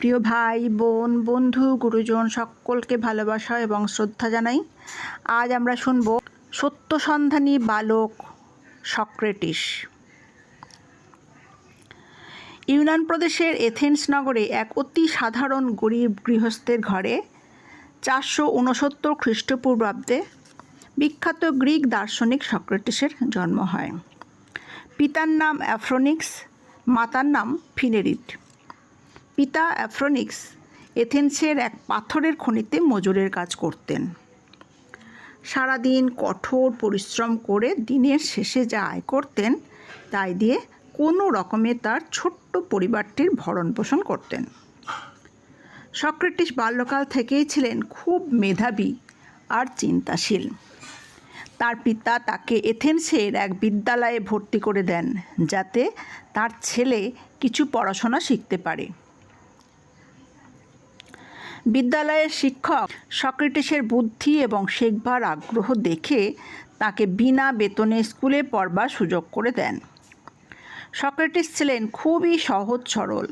প্রিয় ভাই, বোন, বন্ধু, গুরুজন, সকলকে ভালোবাসা এবং শ্রদ্ধা জানাই। আজ আমরা শুনব সত্যসন্ধানী বালক সক্রেটিস। ইউনান প্রদেশের এথেন্স নগরে এক অতি সাধারণ গরিব গৃহস্থের ঘরে চারশো উনসত্তর খ্রিস্টপূর্বাব্দে বিখ্যাত গ্রিক দার্শনিক সক্রেটিসের জন্ম হয়। পিতার নাম অ্যাফ্রোনিক্স, মাতার নাম ফিনেরিট পিতা অ্যাফ্রোনিক্স এথেন্সের এক পাথরের খনিতে মজুরের কাজ করতেন। সারাদিন কঠোর পরিশ্রম করে দিনের শেষে যা আয় করতেন, তাই দিয়ে কোনো রকমে তার ছোট্ট পরিবারটির ভরণ পোষণ করতেন। সক্রেটিস বাল্যকাল থেকেই ছিলেন খুব মেধাবী আর চিন্তাশীল। তার পিতা তাকে এথেন্সের এক বিদ্যালয়ে ভর্তি করে দেন, যাতে তার ছেলে কিছু পড়াশোনা শিখতে পারে। বিদ্যালয়ের শিক্ষক সক্রেটিসের বুদ্ধি এবং শেখবার আগ্রহ দেখে তাকে বিনা বেতনে স্কুলে পড়বার সুযোগ করে দেন। সক্রেটিস ছিলেন খুবই সহজ সরল।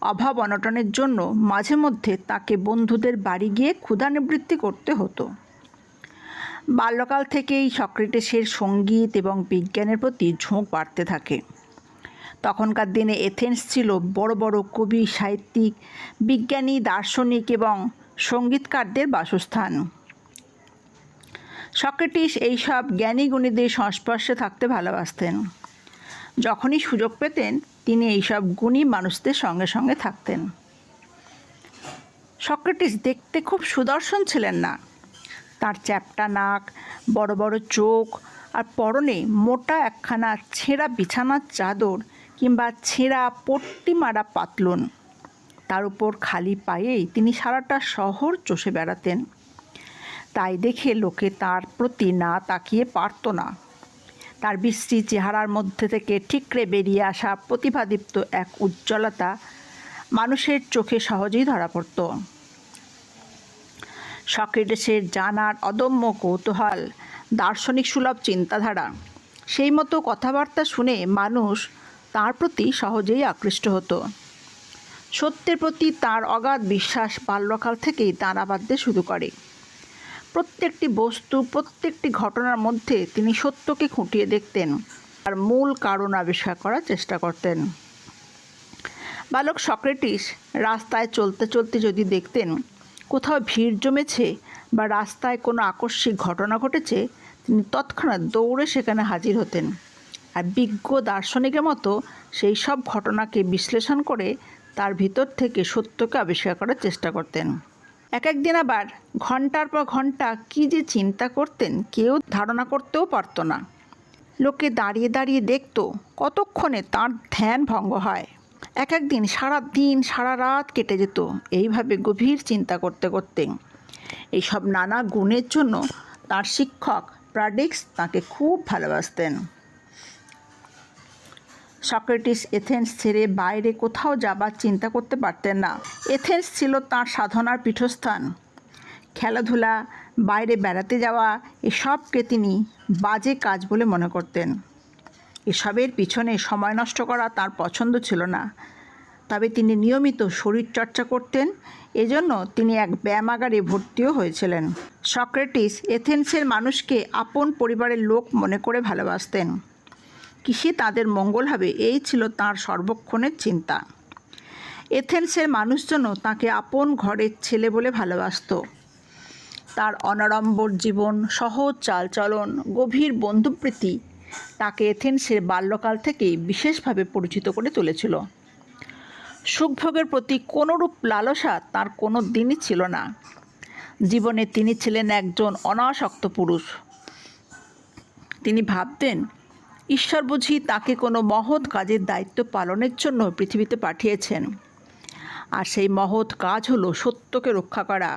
অভাব অনটনের জন্য মাঝে মধ্যে তাকে বন্ধুদের বাড়ি গিয়ে ক্ষুধানিবৃত্তি করতে হতো। বাল্যকাল থেকেই সক্রেটিসের সংগীত এবং বিজ্ঞানের প্রতি ঝোঁক বাড়তে থাকে। তখনকার দিনে এথেন্স ছিল বড় বড় কবি, সাহিত্যিক, বিজ্ঞানী, দার্শনিক এবং সঙ্গীতকারদের বাসস্থান। সক্রেটিস এইসব জ্ঞানী গুণীদের সংস্পর্শে থাকতে ভালোবাসতেন। যখনই সুযোগ পেতেন, তিনি এইসব গুণী মানুষদের সঙ্গে সঙ্গে থাকতেন। সক্রেটিস দেখতে খুব সুদর্শন ছিলেন না। তার চ্যাপটা নাক, বড় বড় চোখ আর পরনে মোটা একখানা ছেঁড়া বিছানার চাদর কিংবা ছেঁড়া পট্টি মারা পাতলুন। তার উপর খালি পায়েই তিনি সারাটা শহর চষে বেড়াতেন। তাই দেখে লোকে তার প্রতি না তাকিয়ে পারত না। তার বিশ্রী চেহারার মধ্যে থেকে ঠিকরে বেরিয়ে আসা প্রতিভাদীপ্ত এক উজ্জ্বলতা মানুষের চোখে সহজেই ধরা পড়ত। সক্রেটিসের জানার অদম্য কৌতূহল, দার্শনিক সুলভ চিন্তাধারা, সেই মতো কথাবার্তা শুনে মানুষ তার প্রতি সহজেই আকৃষ্ট হতো। সত্যের প্রতি তার অগাধ বিশ্বাস বাল্যকাল থেকেই দাঁড়া বাঁধতে শুরু করে। প্রত্যেকটি বস্তু, প্রত্যেকটি ঘটনার মধ্যে তিনি সত্যকে খুঁটিয়ে দেখতেন আর মূল কারণ আবিষ্কার করার চেষ্টা করতেন। বালক সক্রেটিস, রাস্তায় চলতে চলতে যদি দেখতেন কোথাও ভিড় জমেছে বা রাস্তায় কোনো আকস্মিক ঘটনা ঘটেছে, তিনি তৎক্ষণাৎ দৌড়ে সেখানে হাজির হতেন। আর বিজ্ঞ দার্শনিকের মতো সেই সব ঘটনাকে বিশ্লেষণ করে তার ভিতর থেকে সত্যকে আবিষ্কার করার চেষ্টা করতেন। এক একদিন আবার ঘণ্টার পর ঘণ্টা কী যে চিন্তা করতেন কেউ ধারণা করতেও পারত না। লোকে দাঁড়িয়ে দাঁড়িয়ে দেখত কতক্ষণে তার ধ্যান ভঙ্গ হয়। এক একদিন সারা দিন, সারা রাত কেটে যেত এইভাবে গভীর চিন্তা করতে করতে। এইসব নানা গুণের জন্য তার শিক্ষক প্রাডিক্স তাকে খুব ভালোবাসতেন। সক্রেটিস এথেন্স ছেড়ে বাইরে কোথাও যাবার চিন্তা করতে পারতেন না। এথেন্স ছিল তার সাধনার পীঠস্থান। খেলাধুলা, বাইরে বেড়াতে যাওয়া, এসবকে তিনি বাজে কাজ বলে মনে করতেন। এসবের পিছনে সময় নষ্ট করা তার পছন্দ ছিল না। তবে তিনি নিয়মিত শরীরচর্চা করতেন, এজন্য তিনি এক ব্যায়ামাগারে ভর্তিও হয়েছিলেন। সক্রেটিস এথেন্সের মানুষকে আপন পরিবারের লোক মনে করে ভালোবাসতেন। কিসে তাদের মঙ্গল হবে? এই ছিল তার সর্বক্ষণের চিন্তা। এথেন্সের মানুষজন তাকে আপন ঘরের ছেলে বলে ভালোবাসত। তার অনাড়ম্বর জীবন, সহজ চালচলন, গভীর বন্ধুপ্রীতি তাকে এথেন্সের বাল্যকাল থেকেই বিশেষভাবে পরিচিত করে তুলেছিল। সুখভোগের প্রতি কোনোরূপ লালসা তার কোনো দিনই ছিল না। জীবনে তিনি ছিলেন একজন অনাসক্ত পুরুষ। তিনি ভাবতেন ঈশ্বর বুঝি তাকে কোনো মহৎ কাজের দায়িত্ব পালনের জন্য পৃথিবীতে পাঠিয়েছেন। আর সেই মহৎ কাজ হলো সত্যকে রক্ষা করা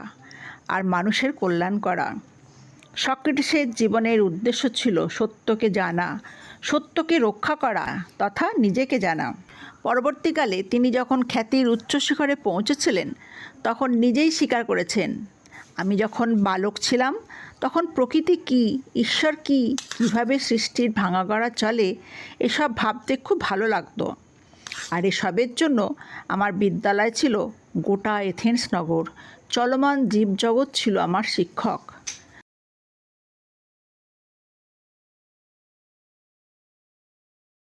আর মানুষের কল্যাণ করা। সক্রেটিসের জীবনের উদ্দেশ্য ছিল সত্যকে জানা, সত্যকে রক্ষা করা তথা নিজেকে জানা। পরবর্তীকালে তিনি যখন খ্যাতির উচ্চ শিখরে পৌঁছেছিলেন, তখন নিজেই স্বীকার করেছেন, আমি যখন বালক ছিলাম তখন প্রকৃতি কি? ঈশ্বর কি? কীভাবে সৃষ্টির ভাঙাগড়া চলে? এসব ভাবতে খুব ভালো লাগতো। আর এসবের জন্য আমার বিদ্যালয় ছিল গোটা এথেন্স নগর। চলমান জীবজগৎ ছিল আমার শিক্ষক।